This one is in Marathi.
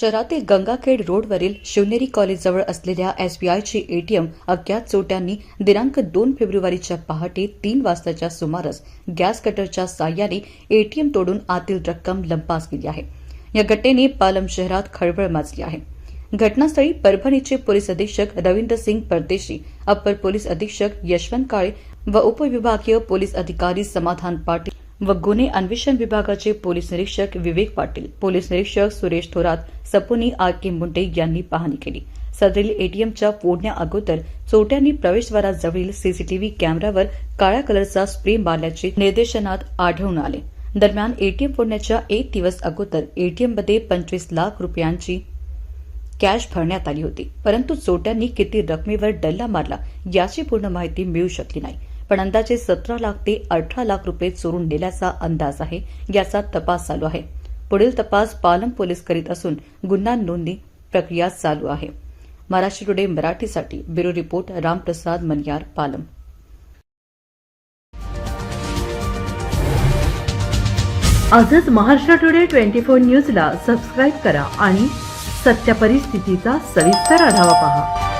शहरातील गंगाखेड रोडवरील शिवनेरी कॉलेजजवळ असलेल्या एसबीआयचे एटीएम अज्ञात चोट्यांनी दिनांक दोन फेब्रुवारीच्या पहाटे तीन वाजताच्या सुमारास गॅस कटरच्या साह्याने एटीएम तोडून आतील रक्कम लंपास केली आहे. या घटनेने पालम शहरात खळबळ माजली आहे. घटनास्थळी परभणीचे पोलीस अधीक्षक रवींद्र सिंग परदेशी अप्पर पोलीस अधीक्षक यशवंत काळे व उपविभागीय पोलीस अधिकारी समाधान पाटील व गुन्हे अन्वेषण विभागाचे पोलीस निरीक्षक विवेक पाटील पोलीस निरीक्षक सुरेश थोरात सपुनी आर के मुंडे यांनी पाहणी केली. सदरील एटीएमच्या फोडण्या अगोदर चोरट्यांनी प्रवेशद्वाराजवळील सीसीटीव्ही कॅमेऱ्यावर काळ्या कलरचा स्प्रे मारल्याचे निर्देशनात आढळून आले. दरम्यान एटीएम फोडण्याच्या एक दिवस अगोदर एटीएममध्ये पंचवीस लाख रुपयांची कॅश भरण्यात आली होती. परंतु चोरट्यांनी किती रकमेवर डल्ला मारला याची पूर्ण माहिती मिळू शकली नाही. पण अंदाजे सतरा लाख ते अठरा लाख रुपये चोरून नेल्याचा अंदाज आहे याचा तपास चालू आहे. पुढील तपास पालम पोलीस करीत असून गुन्हा नोंदणी प्रक्रिया चालू आहे. महाराष्ट्र टुडे मराठीसाठी ब्युरो रिपोर्ट रामप्रसाद मनियार पालम. आजच महाराष्ट्र टुडे ट्वेंटी फोर न्यूजला सबस्क्राईब करा आणि सत्य परिस्थितीचा सविस्तर आढावा पहा.